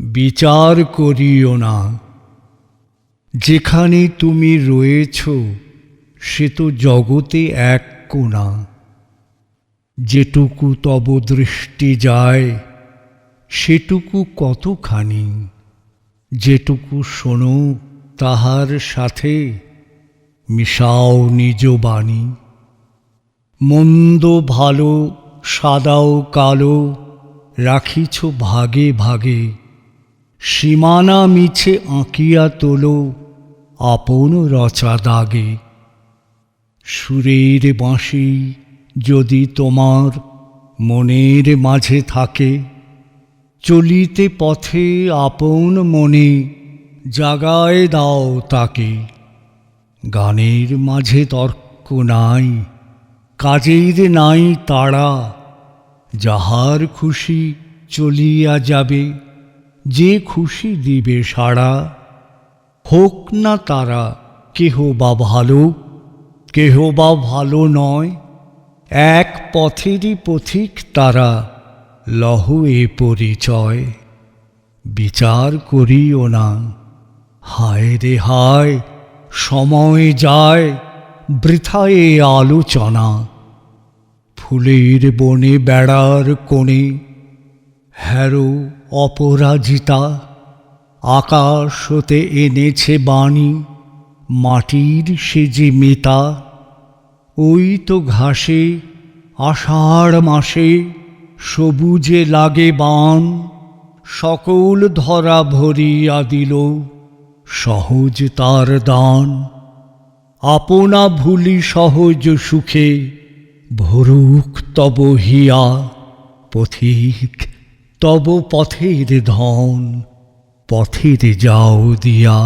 বিচার করিও না। যেখানে তুমি রয়েছ, সে তো জগতে এক কোণা। যেটুকু তব দৃষ্টি যায়, সেটুকু কতখানি। যেটুকু শোনো, তাহার সাথে মিশাও নিজ বাণী। মন্দ, ভালো, সাদাও কালো, রাখিছ ভাগে ভাগে। সীমানা মিছে আঁকিয়া তোলো আপন রচা দাগে। সুরের বাঁশি যদি তোমার মনের মাঝে থাকে, চলিতে পথে আপন মনে জাগায় দাও তাকে। গানের মাঝে তর্ক নাই, কাজের নাই তাড়া, যাহার খুশি চলিয়া যাবে যে খুশি দিবে সাড়া, হোক না তারা কেহ বা ভালো, কেহ বা ভালো নয়, এক পথেরই পথিক তারা লহ এ পরিচয়। বিচার করিও না, হায় রে হায়, সময় যায় বৃথা এ আলোচনা। ফুলের বনে বেড়ার কোণে হ্যারো অপরাজিতা আকাশ হতে এনেছে বাণী, মাটির সে যে মেতা, ওই তো ঘাসে, আষাঢ় মাসে সবুজে লাগে বান, সকল ধরা ভরিয়া দিল সহজ তার দান। আপনা ভুলি সহজ সুখে ভরুক তব হিয়া, পথিক তব পথের ধন পথের যাও দিয়া।